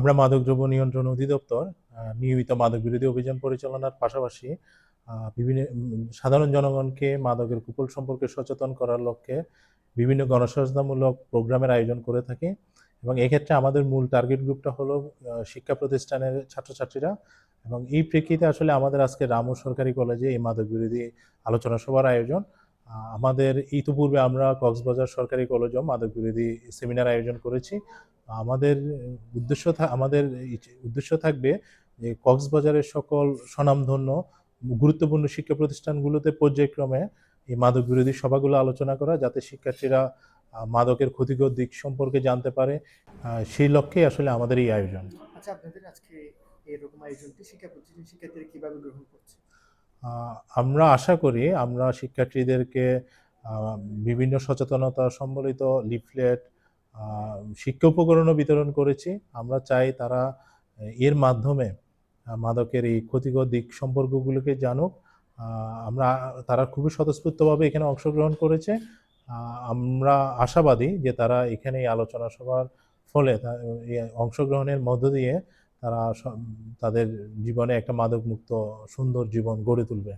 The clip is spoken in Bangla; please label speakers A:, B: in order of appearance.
A: আমরা মাদকদ্রব্য নিয়ন্ত্রণ অধিদপ্তর নিয়মিত মাদক বিরোধী অভিযান পরিচালনার পাশাপাশি বিভিন্ন সাধারণ জনগণকে মাদকের কুফল সম্পর্কে সচেতন করার লক্ষ্যে বিভিন্ন গণসচেতনমূলক প্রোগ্রামের আয়োজন করে থাকি। এবং এক্ষেত্রে আমাদের মূল টার্গেট গ্রুপটা হলো শিক্ষা প্রতিষ্ঠানের ছাত্রছাত্রীরা। এবং এই প্রেক্ষিতে আসলে আমাদের আজকে রামু সরকারি কলেজে এই মাদক বিরোধী আলোচনা সভার আয়োজন। আমাদের ইতিপূর্বে আমরা কক্সবাজার সরকারি কলেজেও মাদক বিরোধী সেমিনার আয়োজন করেছি। আমাদের উদ্দেশ্য আমাদের উদ্দেশ্য থাকবে যে কক্সবাজারের সকল স্বনামধন্য গুরুত্বপূর্ণ শিক্ষা প্রতিষ্ঠানগুলোতে পর্যায়ক্রমে এই মাদক বিরোধী সভাগুলো আলোচনা করা, যাতে শিক্ষার্থীরা মাদকের ক্ষতিকর দিক সম্পর্কে জানতে পারে। সেই লক্ষ্যেই আসলে আমাদের এই আয়োজন।
B: আচ্ছা আপনাদের আজকে এরকম আয়োজনটি শিক্ষা প্রতিষ্ঠান শিক্ষার্থীরা কীভাবে গ্রহণ করছে?
A: আমরা আশা করি আমরা শিক্ষার্থীদেরকে বিভিন্ন সচেতনতা সম্বলিত লিফলেট শিক্ষা উপকরণও বিতরণ করেছি। আমরা চাই তারা এর মাধ্যমে মাদকের এই ক্ষতিকর দিক সম্পর্কগুলোকে জানুক। আমরা, তারা খুবই স্বতঃস্ফূর্তভাবে এখানে অংশগ্রহণ করেছে। আমরা আশাবাদী যে তারা এখানে এই আলোচনা সভার ফলে অংশগ্রহণের মধ্য দিয়ে তারা তাদের জীবনে একটা মাদক মুক্ত সুন্দর জীবন গড়ে তুলবে।